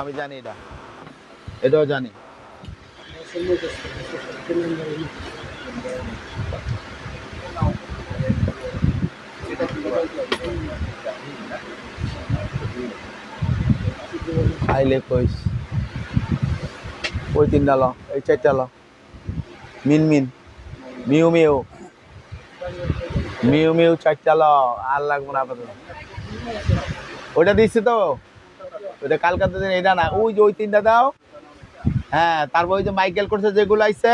আমি জানি এটা। এটাও জানি। আইলে কইস ওই তিনটা ল, এই চারটা ল। মিন মিন। মিউ মিউ। মিউ মিউ চারটা ল, আর লাগবো না আপাতত। ওইটা দিচ্ছি তো? ওইটা কালকাতে এটা না ওই যে ওই তিনটা দাও। হ্যাঁ তারপর ওই যে মাইকেল করছে যেগুলো আইছে,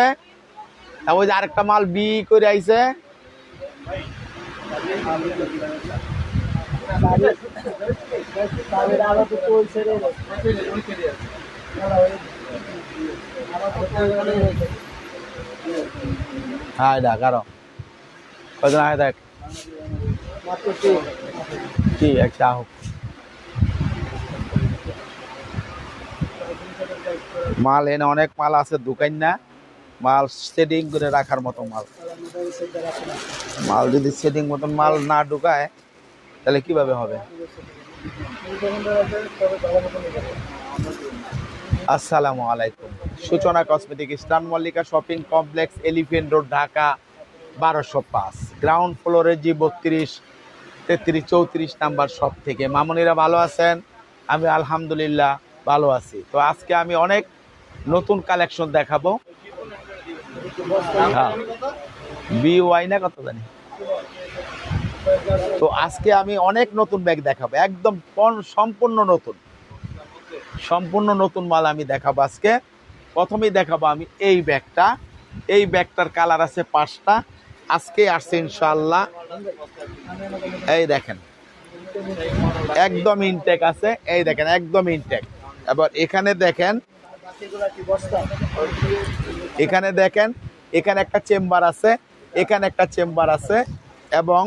তারপর ওই যে আরেকটা মাল বি করে আইছে। হ্যাঁ কজন আয় দেখ? কি একটা হোক মাল এনে অনেক মাল আছে, দোকান না। মাল সেটিং করে রাখার মতো মাল। মাল যদি সেটিং মতন মাল না ঢুকায়, তাহলে কীভাবে হবে? আসসালামু আলাইকুম। Suchana cosmetic eastern Mallika shopping complex, elephant road, Dhaka, বারোশো পাঁচ। গ্রাউন্ড ফ্লোরে জি বত্রিশ, তেত্রিশ, চৌত্রিশ নাম্বার শপ থেকে মামনিরা ভালো আছেন? আমি আলহামদুলিল্লাহ ভালো আছি। তো আজকে আমি অনেক নতুন কালেকশন দেখাবো। হ্যাঁ। বি ওয়াই না কত জানি। তো আজকে আমি অনেক নতুন ব্যাগ দেখাবো। একদম সম্পূর্ণ নতুন। সম্পূর্ণ নতুন মাল আমি দেখাবো আজকে। প্রথমেই দেখাবো আমি এই ব্যাগটা। এই ব্যাগটার কালার আছে পাঁচটা। আজকে আসছে ইনশাল্লাহ এই দেখেন। একদম ইনটেক আছে। এই দেখেন, একদম ইনটেক এবার এখানে দেখেন এখানে দেখেন, এখানে একটা চেম্বার আছে, এখানে একটা চেম্বার আছে, এবং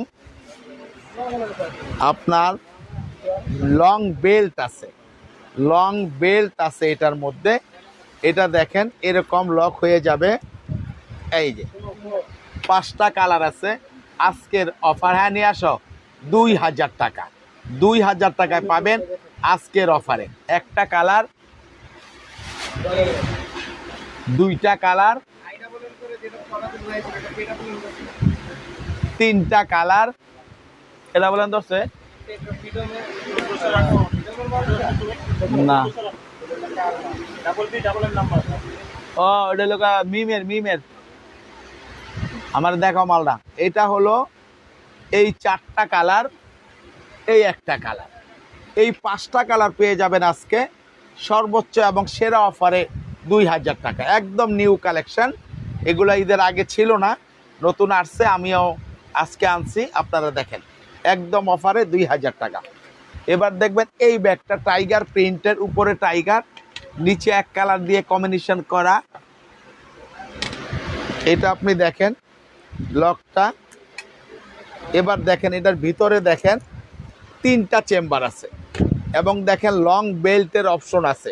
আপনার লং বেল্ট আছে। লং বেল্ট আছে এটার মধ্যে। এটা দেখেন, এরকম লক হয়ে যাবে। এই যে, পাঁচটা কালার আছে। আজকের অফার হ্যাঁ নিয়ে আসো। দুই হাজার টাকা। দুই হাজার টাকায় পাবেন আজকের অফারে। একটা কালার দুইটা কালার, তিনটা কালার। এটা বলেন দশে না। মিমের মিমের। আমার দেখো মালটা। এটা হলো এই চারটা কালার, এই একটা কালার। এই পাঁচটা কালার পেয়ে যাবেন আজকে। সর্বোচ্চ এবং সেরা অফারে দুই হাজার টাকা। একদম নিউ কালেকশন এগুলো ঈদের আগে ছিল না, নতুন আসছে, আমিও আজকে আনছি, আপনারা দেখেন। একদম অফারে দুই হাজার টাকা। এবার দেখবেন এই ব্যাগটা টাইগার প্রিন্টের উপরে টাইগার নিচে এক কালার দিয়ে কম্বিনেশন করা। এটা আপনি দেখেন লকটা এবার দেখেন, এটার ভিতরে দেখেন, তিনটা চেম্বার আছে। এবং দেখেন লং বেল্টের অপশন আছে।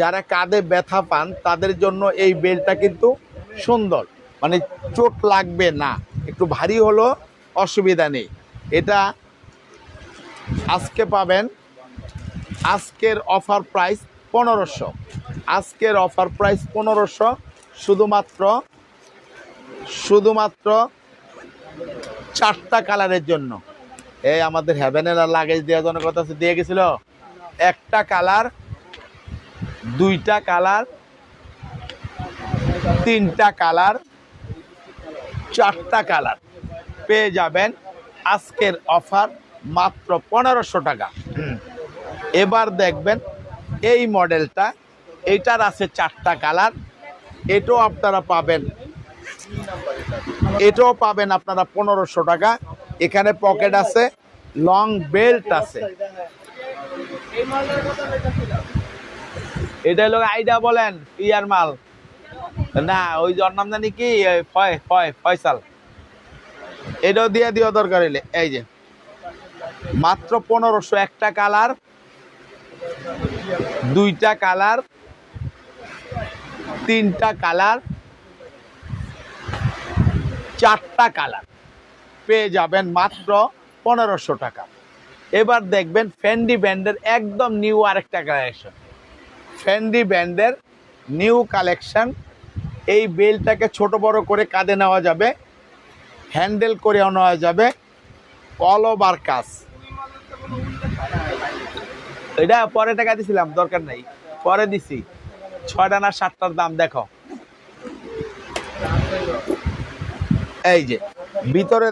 যারা কাঁধে ব্যথা পান, তাদের জন্য এই বেল্টটা কিন্তু সুন্দর। মানে চোট লাগবে না, একটু ভারী হলো অসুবিধা নেই। এটা আজকে পাবেন, আজকের অফার প্রাইস পনেরোশো। আজকের অফার প্রাইস পনেরোশো, শুধুমাত্র শুধুমাত্র চারটা কালারের জন্য। এই আমাদের হ্যাভেনের লাগেজ দেওয়ার জন্য কথা আছে দিয়ে গেছিল? একটা কালার দুইটা কালার তিনটা কালার চারটা কালার পেয়ে যাবেন আজকের অফার মাত্র পনেরোশো টাকা। এবার দেখবেন এই মডেলটা এটার আছে চারটা কালার এটাও আপনারা পাবেন এটাও পাবেন আপনারা পনেরোশো টাকা। এখানে পকেট আছে লং বেল্ট আছে। এটা হলো আইডা বলেন, ইয়ার মাল। না, ওই যার নাম জানি কি ফয় ফয়, ফয়সাল। এটাও দিয়ে দিও দরকার হইলে, এই যে। মাত্র পনেরোশো একটা কালার, দুইটা কালার, তিনটা কালার, চারটা কালার। পেয়ে যাবেন মাত্র পনেরোশো টাকা। এবার দেখবেন ফ্যান্ডি ব্যান্ডের একদম নিউ আরেকটা কালেকশন ফ্যান্ডি ব্যান্ডের নিউ কালেকশন এই বেলটাকে ছোট বড় করে কাঁধে নেওয়া যাবে। হ্যান্ডেল করে নেওয়া যাবে। অল ওভার কাজ। এটা পরে টাকা দিছিলাম, দরকার নেই। পরে দিছি। ছয়টা না সাতটার দাম, দেখো। এই যে। ভিতরে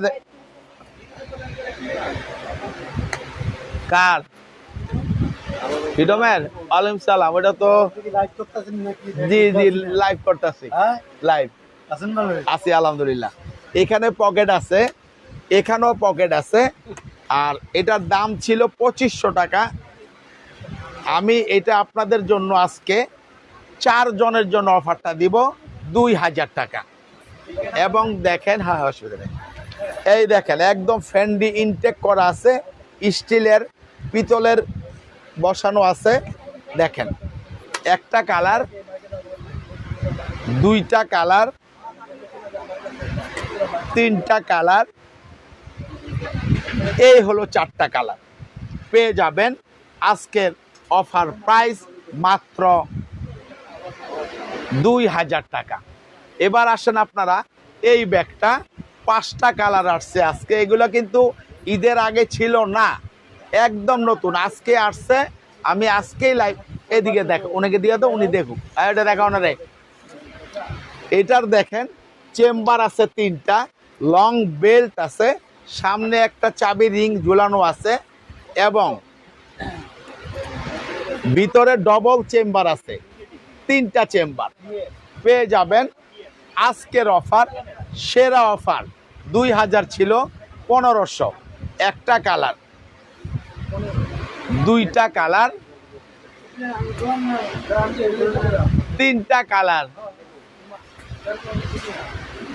কার? হিডমের আলাইকুম সালাম ওটা তো জি জি লাইভ করতেছি। লাইভ আছি আলহামদুলিল্লাহ। এখানে পকেট আছে এখানেও পকেট আছে আর এটার দাম ছিল পঁচিশশো টাকা। আমি এটা আপনাদের জন্য আজকে চার জনের জন্য অফারটা দিব দুই হাজার টাকা। এবং দেখেন হ্যাঁ নেই। এই দেখেন, একদম ফ্যান্ডি ইনটেক করা আছে, স্টিলের পিতলের বসানো আছে, দেখেন। একটা কালার, দুইটা কালার, তিনটা কালার, এই হলো চারটা কালার। পেয়ে যাবেন আজকের অফার প্রাইস মাত্র দুই হাজার টাকা। এবার আসেন আপনারা, এই ব্যাগটা পাঁচটা কালার আসছে আজকে। এগুলো কিন্তু ঈদের আগে ছিল না, একদম নতুন। আজকে আসছে, আমি আজকেই লাইভ এদিকে দেখ উনাকে দিয়ে তো উনি দেখুক। এটা দেখা। ওনারে এটার দেখেন, চেম্বার আছে তিনটা লং বেল্ট আছে, সামনে একটা চাবি রিং ঝুলানো আছে, এবং ভিতরে ডবল চেম্বার আছে, তিনটা চেম্বার। পেয়ে যাবেন আজকের অফার, সেরা অফার দুই হাজার ছিল পনেরোশো। একটা কালার। দুইটা কালার। তিনটা কালার।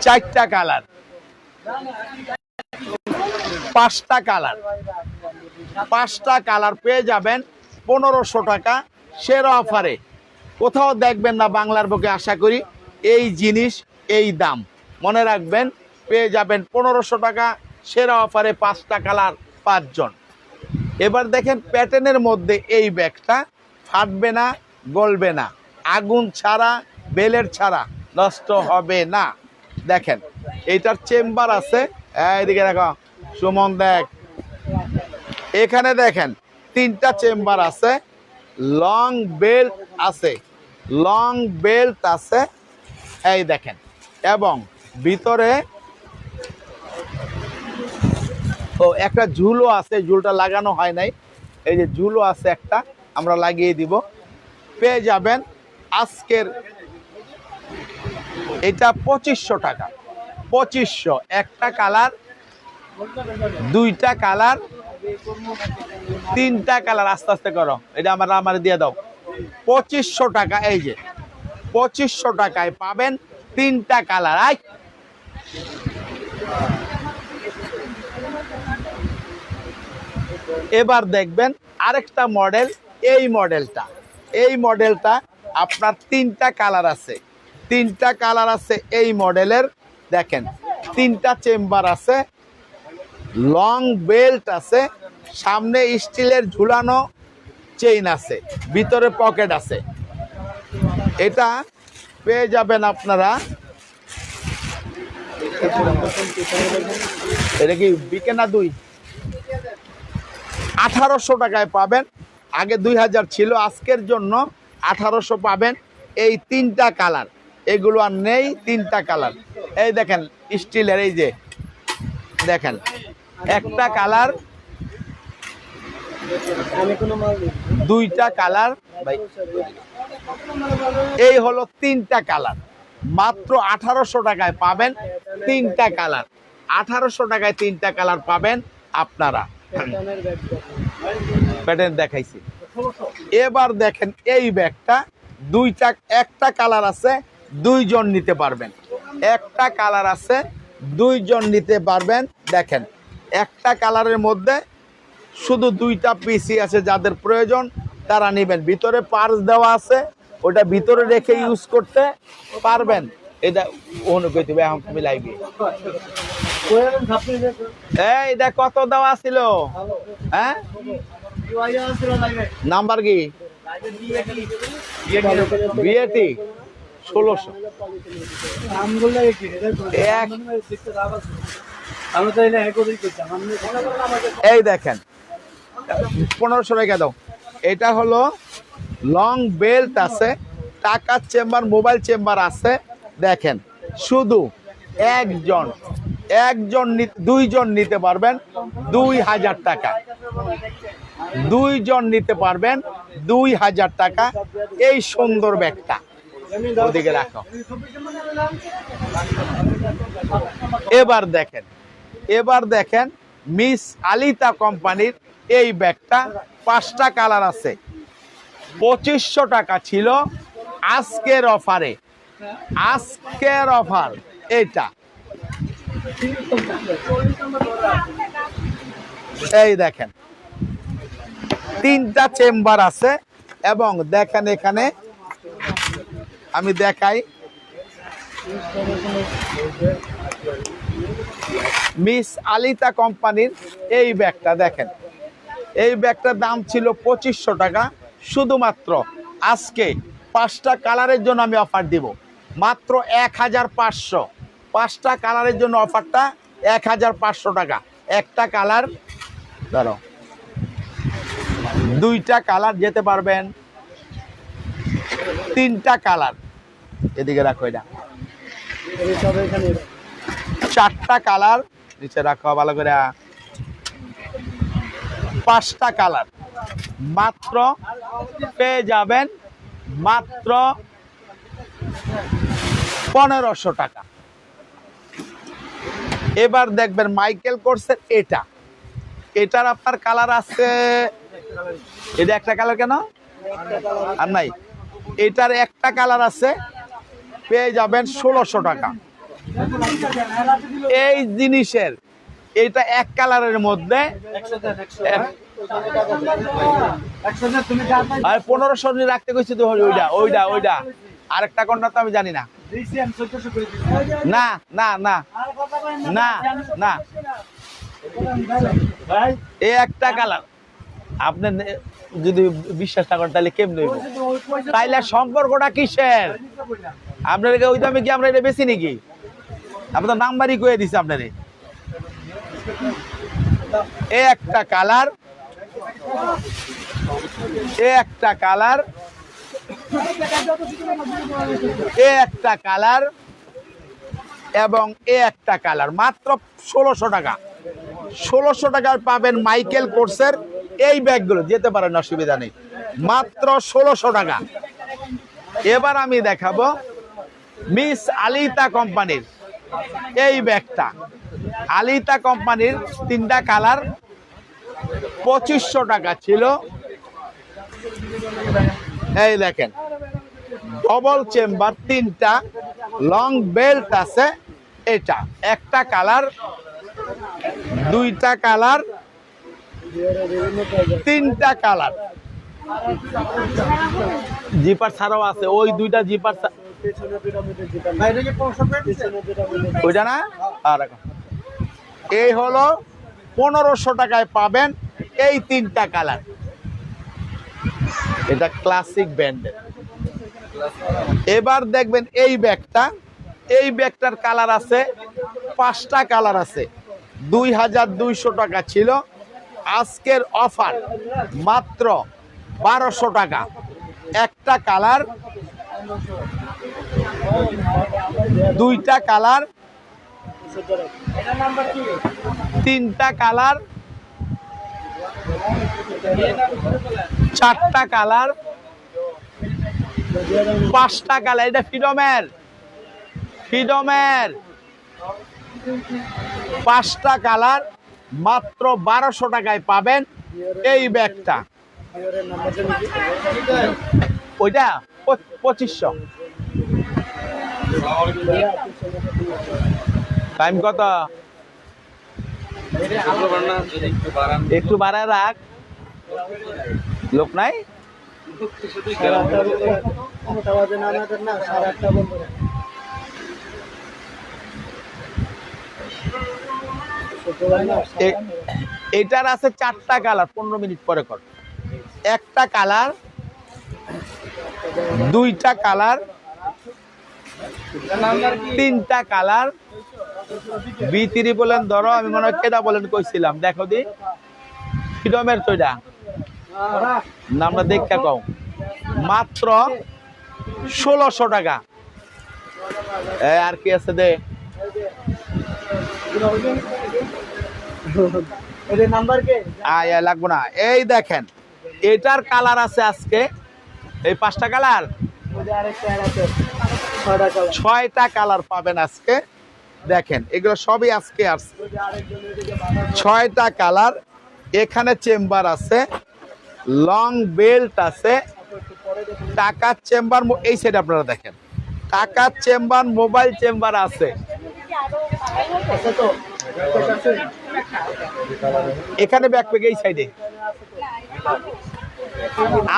চারটা কালার। পাঁচটা কালার। পাঁচটা কালার পেয়ে যাবেন পনেরোশো টাকা সেরা অফারে। কোথাও দেখবেন না বাংলার বুকে, আশা করি এই জিনিস এই দাম। মনে রাখবেন, পেয়ে যাবেন পনেরোশো টাকা, সেরা অফারে পাঁচটা কালার পাঁচজন। এবার দেখেন প্যাটার্নের মধ্যে এই ব্যাগটা ফাটবে না, গলবে না। আগুন ছাড়া, বেলের ছাড়া নষ্ট হবে না। দেখেন, এইটার চেম্বার আছে। এইদিকে দেখো, সুমন দেখ। এখানে দেখেন, তিনটা চেম্বার আছে। লং বেল্ট আছে। লং বেল্ট আছে। এই দেখেন এবং ভিতরে ও, একটা ঝুলও আছে, ঝুলটা লাগানো হয় নাই। এই যে ঝুলও আছে একটা, আমরা লাগিয়ে দিব। পেয়ে যাবেন আজকের এটা পঁচিশশো টাকা। পঁচিশশো, একটা কালার, দুইটা কালার, তিনটা কালার, আস্তে আস্তে করো। এটা আমার আমার দিয়ে দাও। পঁচিশশো টাকা, এই যে পঁচিশশো টাকায় পাবেন তিনটা কালার আই এবার দেখবেন আরেকটা মডেল, এই মডেলটা। এই মডেলটা আপনার তিনটা কালার আছে। তিনটা কালার আছে এই মডেলের, দেখেন, তিনটা চেম্বার আছে, লং বেল্ট আছে, সামনে স্টিলের ঝুলানো চেইন আছে, ভিতরে পকেট আছে। এটা পেয়ে যাবেন আপনারা। এটা কি বিকে না দুই? আঠারোশো টাকায় পাবেন। আগে দুই হাজার ছিল, আজকের জন্য আঠারোশো পাবেন। এই তিনটা কালার, এগুলো আর নেই, তিনটা কালার। এই দেখেন, স্টিলের এই যে, দেখেন, একটা কালার, দুইটা কালার, ভাই এই হলো তিনটা কালার। মাত্র আঠারোশো টাকায় পাবেন তিনটা কালার। আঠারোশো টাকায় তিনটা কালার পাবেন আপনারা। প্যাটার্ন দেখাইছি। এবার দেখেন এই ব্যাগটা, দুইটা, একটা কালার আছে, দুইজন নিতে পারবেন। একটা কালার আছে, দুইজন নিতে পারবেন। দেখেন, একটা কালারের মধ্যে শুধু দুইটা পিসি আছে যাদের প্রয়োজন, তারা নেবেন। ভিতরে পার্স দেওয়া আছে ওটা ভিতরে রেখে ইউজ করতে পারবেন। এটা অনু কইতে এখন তুমি লাইবে এই এটা কত দেওয়া ছিল। হ্যাঁ? নাম্বার কি? বিয়েটি ষোলোশো। এই দেখেন। পনেরোশো টাকা দাও। এটা হলো লং বেল্ট আছে, টাকার চেম্বার, মোবাইল চেম্বার আছে। দেখেন, শুধু একজন একজন দুইজন নিতে পারবেন দুই হাজার টাকা। দুইজন নিতে পারবেন দুই হাজার টাকা এই সুন্দর ব্যাগটা। ওদিকে রাখো। এবার দেখেন এবার দেখেন মিস আলিতা কোম্পানির এই ব্যাগটা পাঁচটা কালার আছে। পঁচিশশো টাকা ছিল আজকের অফারে। আজকের অফার এটা এই দেখেন, তিনটা চেম্বার আছে এবং দেখেন এখানে আমি দেখাই মিস আলিতা কোম্পানির এই ব্যাগটা, দেখেন। এই ব্যাগটার দাম ছিল পঁচিশশো টাকা। শুধুমাত্র আজকে পাঁচটা কালারের জন্য আমি অফার দিব। মাত্র এক হাজার পাঁচশো। পাঁচটা কালারের জন্য অফারটা এক হাজার পাঁচশো টাকা। একটা কালার, ধরো। দুইটা কালার যেতে পারবেন। তিনটা কালার। এদিকে রাখো এটা। চারটা কালার। নিচে রাখো ভালো করে। পাঁচটা কালার। মাত্র পেয়ে যাবেন মাত্র পনেরোশো টাকা। এবার দেখবেন মাইকেল কোর্সের এটা। এটার আপনার কালার আছে, এটা একটা কালার কেন? আর নাই। এটার একটা কালার আছে, পেয়ে যাবেন ষোলোশো টাকা। এই জিনিসের, এটা এক কালারের মধ্যে আর পনেরোশো রাখতে কইছি তো ওইটা ওইটা ওইটা আরেকটা কোনটা তো আমি জানি না। না না না। না না। এই একটা কালার। আপনি যদি বিশ্বাস না করেন, তাহলে কেমন হইব? তাইলে সম্পর্কটা কিসের? আপনার ওই দামে কি আমরা এটা বেশি নাকি? আপনি তো নাম্বারই কয়ে দিছে আপনারে। এ একটা কালার। এ একটা কালার, এ একটা কালার, এবং এ একটা কালার। মাত্র ষোলোশো টাকা। ষোলোশো টাকার পাবেন মাইকেল কোর্সের এই ব্যাগগুলো। যেতে পারেন, অসুবিধা নেই। মাত্র ষোলোশো টাকা। এবার আমি দেখাবো মিস আলিতা কোম্পানির এই ব্যাগটা। আলিতা কোম্পানির তিনটা কালার। পঁচিশশো টাকা ছিল। এই দেখেন ডবল চেম্বার তিনটা লং বেল্ট আছে এটা। একটা কালার দুইটা কালার তিনটা কালার জিপার ছাড়াও আছে ওই দুইটা জিপার ওইটা না? আর এই হলো পনেরোশো টাকায় পাবেন এই তিনটা কালার। এটা ক্লাসিক ব্র্যান্ডের এবার দেখবেন এই ব্যাগটা, এই ব্যাগটার কালার আছে, পাঁচটা কালার আছে। দুই হাজার দুইশো টাকা ছিল। আজকের অফার মাত্র বারোশো টাকা। একটা কালার, দুইটা কালার, তিনটা কালার চারটা কালার, পাঁচটা কালার। এটা ফ্রিডমের ফ্রিডমের পাঁচটা কালার, মাত্র বারোশো টাকায় পাবেন এই ব্যাগটা। ওইটা পঁচ- পঁচিশশো। টাইম কত? একটু বাড়ায় রাখ। লোক নাই? এটার আছে চারটা কালার, পনেরো মিনিট পরে কর। একটা কালার, দুইটা কালার, তিনটা কালার বি তিরি বলেন ধরো আমি মনে হয় কেদা বলেন কইছিলাম। দেখো দি। ফ্রিডমের তৈরা নামটা দেখতে কও। মাত্র ষোলোশো টাকা। আর কি আছে দে? এদের নাম্বার কে? আয় লাগবো না। এই দেখেন এটার কালার আছে আজকে। এই পাঁচটা কালার। ছয়টা কালার পাবেন আজকে। দেখেন, এগুলো সবই আজকে আসছে ছয়টা কালার। এখানে চেম্বার আছে, লং বেল্ট আছে, টাকার চেম্বার এই সাইড আপনারা দেখেন। টাকার চেম্বার, মোবাইল চেম্বার আছে। এখানে ব্যাকপ্যাক এই সাইডে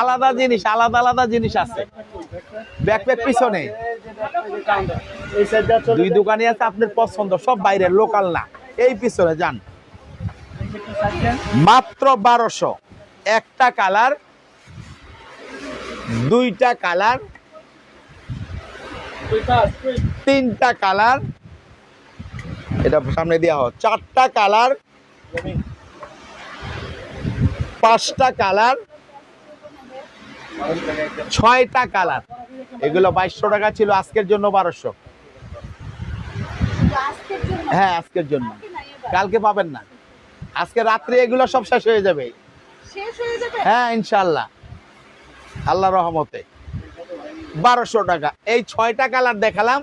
আলাদা জিনিস, আলাদা আলাদা জিনিস আছে। ব্যাকপ্যাক পিছনে। দুই দোকানে আছে আপনার পছন্দ, সব বাইরের লোকাল না। এই পিছনে, যান। মাত্র বারোশো। একটা কালার, দুইটা কালার, তিনটা কালার। এটা সামনে দেওয়া হয়। চারটা কালার, পাঁচটা কালার ছয়টা কালার। এগুলো বাইশশো টাকা ছিল আজকের জন্য বারোশো। হ্যাঁ আজকের জন্য? কালকে পাবেন না। আজকে রাত্রে এগুলো সব শেষ হয়ে যাবে। হয়ে ইনশাল্লাহ আল্লাহ রহমতে। বারোশো টাকা। এই ছয়টা কালার দেখালাম।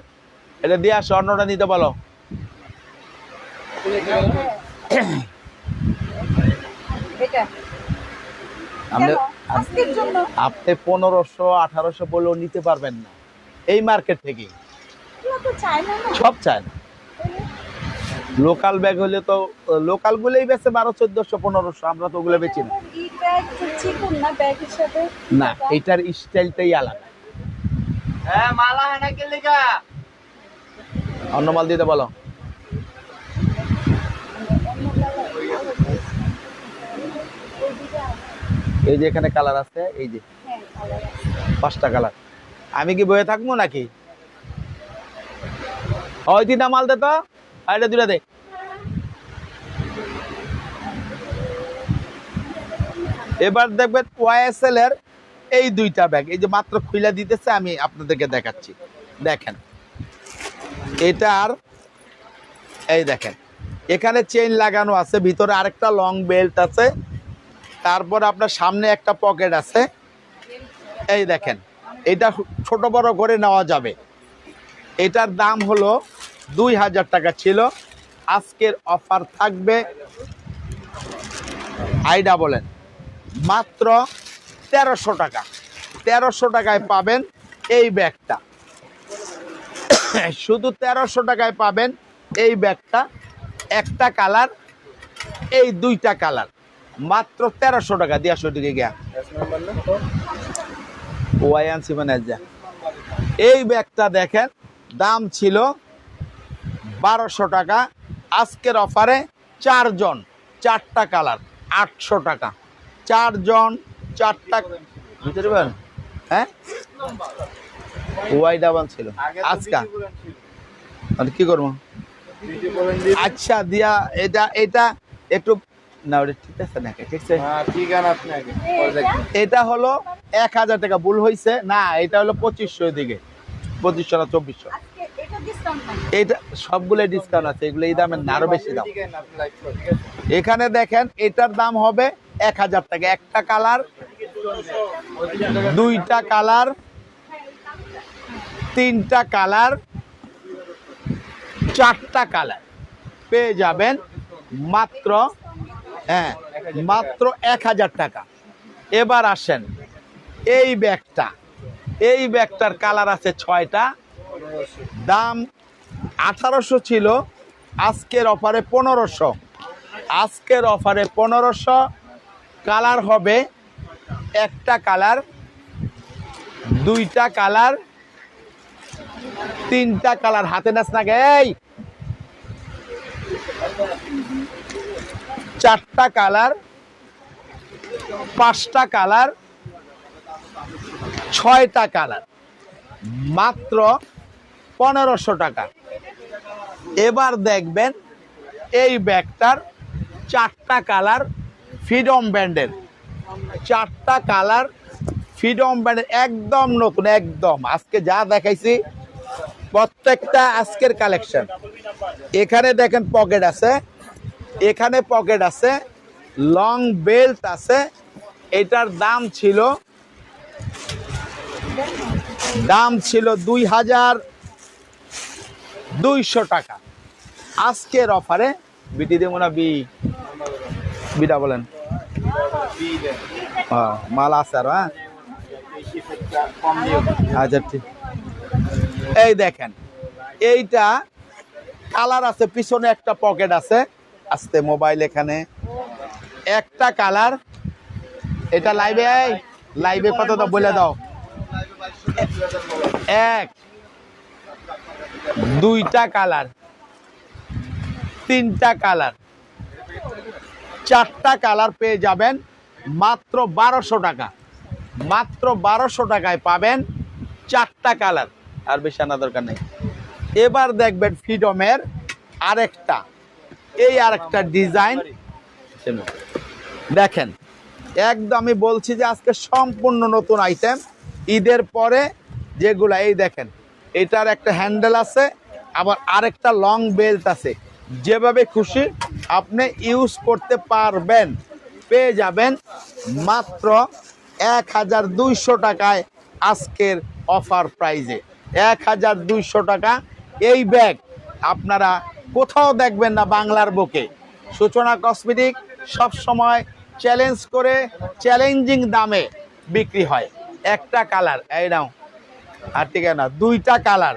এটা দিয়ে আসো অন্যটা নিতে বলো। এটা। আপনি পনেরোশো আঠারোশো বলেও নিতে পারবেন না। এই মার্কেট থেকে। সব চায় না? লোকাল ব্যাগ হলে তো লোকাল গুলোই বেছে বারো চোদ্দশো পনেরোশো আমরা তো ওগুলো বেচি না। ই ব্যাগ চিকুন না এটার স্টাইলটাই আলাদা। অন্য মাল দিতে বলো। এই যে এখানে কালার আছে এই যে হ্যাঁ। পাঁচটা কালার আমি কি বয়ে থাকব নাকি? ওই তিনটা মাল দে তো। আর এটা দুটা দে। এবার দেখবেন ওয়াইএসএল এর এই দুইটা ব্যাগ এই যে মাত্র খুইলা দিতেছে আমি আপনাদেরকে দেখাচ্ছি। দেখেন। এটা আর এই দেখেন। এখানে চেইন লাগানো আছে ভিতরে আরেকটা লং বেল্ট আছে। তারপর আপনার সামনে একটা পকেট আছে। এই দেখেন, এটা ছোট বড় করে নেওয়া যাবে। এটার দাম হলো দুই হাজার টাকা ছিল। আজকের অফার থাকবে আইডা বলেন, মাত্র তেরোশো টাকা। তেরোশো টাকায় পাবেন এই ব্যাগটা। শুধু তেরোশো টাকায় পাবেন এই ব্যাগটা। একটা কালার, এই দুইটা কালার। মাত্র তেরোশো টাকা দিয়া দিকে গিয়া। ওয়াইআনসি ম্যানেজার এই ব্যাগটা দেখেন দাম ছিল বারোশো টাকা। আজকের অফারে চারজন চারটা কালার আটশো টাকা। চারজন চারটা হ্যাঁ? ওয়াই ডাবান ছিল। আজকা? কি করব? আচ্ছা দিয়া এটা এটা একটু না ওটা ঠিক আছে নাকি? ঠিক আছে? আপনাকে। এটা হলো এক হাজার টাকা ভুল হয়েছে না এটা হলো পঁচিশশো দিকে পঁচিশশো না চব্বিশশো। এটা ডিসকাউন্ট সবগুলো ডিসকাউন্ট আছে এগুলো এই দামের না আরও বেশি দাম। এখানে দেখেন এটার দাম হবে এক হাজার টাকা। একটা কালার দুইটা কালার তিনটা কালার চারটা কালার। পেয়ে যাবেন মাত্র হ্যাঁ মাত্র এক হাজার টাকা। এবার আসেন, এই ব্যাগটা, এই ব্যাগটার কালার আছে ছয়টা। দাম আঠারোশো ছিল, আজকের অফারে পনেরোশো। আজকের অফারে পনেরোশো। কালার হবে একটা কালার, দুইটা কালার, তিনটা কালার। হাতে নাচ না গে চারটা কালার, পাঁচটা কালার, ছয়টা কালার। মাত্র পনেরোশো টাকা। এবার দেখবেন এই ব্যাগটার চারটা কালার ফ্রিডম ব্যান্ডের। চারটা কালার ফ্রিডম ব্যান্ডের, একদম নতুন, একদম। আজকে যা দেখাইছি, প্রত্যেকটা আজকের কালেকশন। এখানে দেখেন পকেট আছে এখানে পকেট আছে লং বেল্ট আছে, এটার দাম ছিল দাম ছিল দুই হাজার দুইশো টাকা। আজকের অফারে বিটি দেবো না বি, বিটা বলেন। মাল আছে আর হ্যাঁ? আচ্ছা ঠিক। এই দেখেন, এইটা কালার আছে, পিছনে একটা পকেট আছে। আস্তে মোবাইল এখানে। একটা কালার। এটা লাইভে লাইভে কত দাও, বলে দাও। এক। দুইটা কালার। তিনটা কালার। চারটা কালার পেয়ে যাবেন, মাত্র বারোশো টাকা। মাত্র বারোশো টাকায় পাবেন চারটা কালার। আর বেশি আনা দরকার নেই। এবার দেখবেন ফ্রিডমের আরেকটা। এই আরেকটা ডিজাইন। দেখেন, একদমই বলছি যে আজকে সম্পূর্ণ নতুন আইটেম ঈদের পরে যেগুলা, এই দেখেন, এটার একটা হ্যান্ডেল আছে, আবার আরেকটা লং বেল্ট আছে। যেভাবে খুশি আপনি ইউজ করতে পারবেন। পেয়ে যাবেন মাত্র এক হাজার দুইশো টাকায় আজকের অফার প্রাইজে এক হাজার দুইশো টাকা এই ব্যাগ আপনারা কোথাও দেখবেন না বাংলার বুকে। সূচনা কসমেটিক সব সময় চ্যালেঞ্জ করে চ্যালেঞ্জিং দামে বিক্রি হয়। একটা কালার এই নাও। আর ঠিক না, দুইটা কালার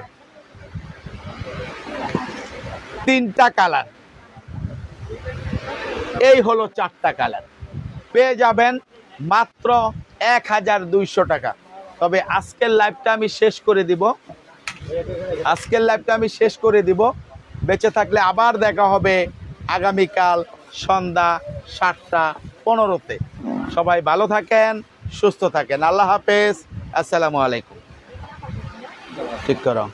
তিনটা কালার এই হলো চারটা কালার পেয়ে যাবেন মাত্র এক হাজার দুইশো টাকা। তবে আজকের লাইভটা আমি শেষ করে দিব। আজকের লাইভটা আমি শেষ করে দিব। বেঁচে থাকলে আবার দেখা হবে আগামীকাল সন্ধ্যা সাতটা পনেরোতে। সবাই ভালো থাকেন, সুস্থ থাকেন। আল্লাহ হাফেজ। আসসালামু আলাইকুম। ঠিক করো।